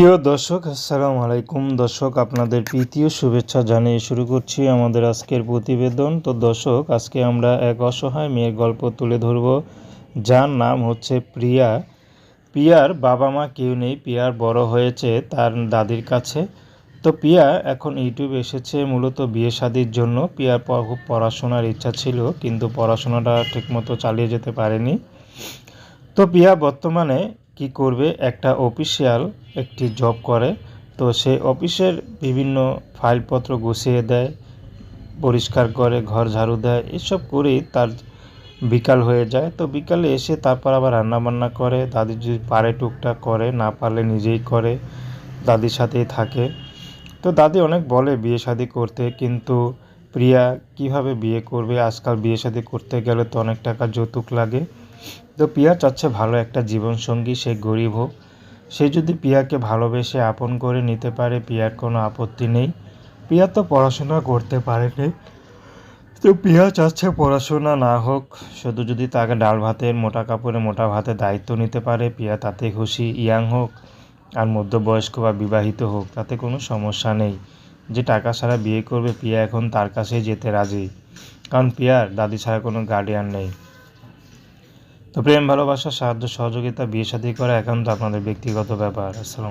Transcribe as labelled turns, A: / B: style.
A: প্রিয় দর্শক, আসসালামু আলাইকুম। দর্শক, আপনাদের প্রীতীয় শুভেচ্ছা জানিয়ে শুরু করছি আমাদের আজকের প্রতিবেদন। তো দর্শক, আজকে আমরা এক অসহায় মেয়ের গল্প তুলে ধরব। যার নাম হচ্ছে প্রিয়া। প্রিয়ার বাবা মা কেউ নেই, প্রিয়ার বড় হয়েছে তার দাদির কাছে। তো প্রিয়া এখন ইউটিউব এসেছে মূলত বিয়ে শাদির জন্য। প্রিয়ার পড়াশোনার ইচ্ছা ছিল, কিন্তু পড়াশোনাটা ঠিকমতো চালিয়ে যেতে পারেনি। তো প্রিয়া বর্তমানে কি করবে? একটা অফিসিয়াল একটি জব করে। তো সে অফিসের বিভিন্ন ফাইলপত্র গুছিয়ে দেয়, পরিষ্কার করে, ঘর ঝাড়ু দেয়, এসব করেই তার বিকাল হয়ে যায়। তো বিকালে এসে তারপর আবার রান্নাবান্না করে, দাদি যদি পারে টুকটাক করে, না পারলে নিজেই করে, দাদির সাথেই থাকে। তো দাদি অনেক বলে বিয়ে শাদি করতে, কিন্তু প্রিয়া কীভাবে বিয়ে করবে? আজকাল বিয়ে শাদি করতে গেলে তো অনেক টাকা যৌতুক লাগে। তো প্রিয়া চাচ্ছে ভালো একটা জীবনসঙ্গী, সে গরিব হোক। সে যদি পিয়াকে ভালোবেসে আপন করে নিতে পারে, পিয়ার কোনো আপত্তি নেই। প্রিয়া তো পড়াশোনা করতে পারেনি। তো পিয়া চাচ্ছে পড়াশোনা না হোক, শুধু যদি তাকে ডাল ভাতের, মোটা কাপড়ে মোটা ভাতের দায়িত্ব নিতে পারে, পিয়া তাতে খুশি, ইয়াং হোক, আর মধ্যবয়স্ক বা বিবাহিত হোক, তাতে কোনো সমস্যা নেই। যে টাকা ছাড়া বিয়ে করবে, পিয়া এখন তার কাছেই যেতে রাজি। কারণ পিয়ার দাদি ছাড়া কোনো গার্ডিয়ান নেই। তো প্রেম ভালোবাসা সাহায্য সহযোগিতা বিয়ে শাদী করা একান্ত আপনাদের ব্যক্তিগত ব্যাপার। আসসালাম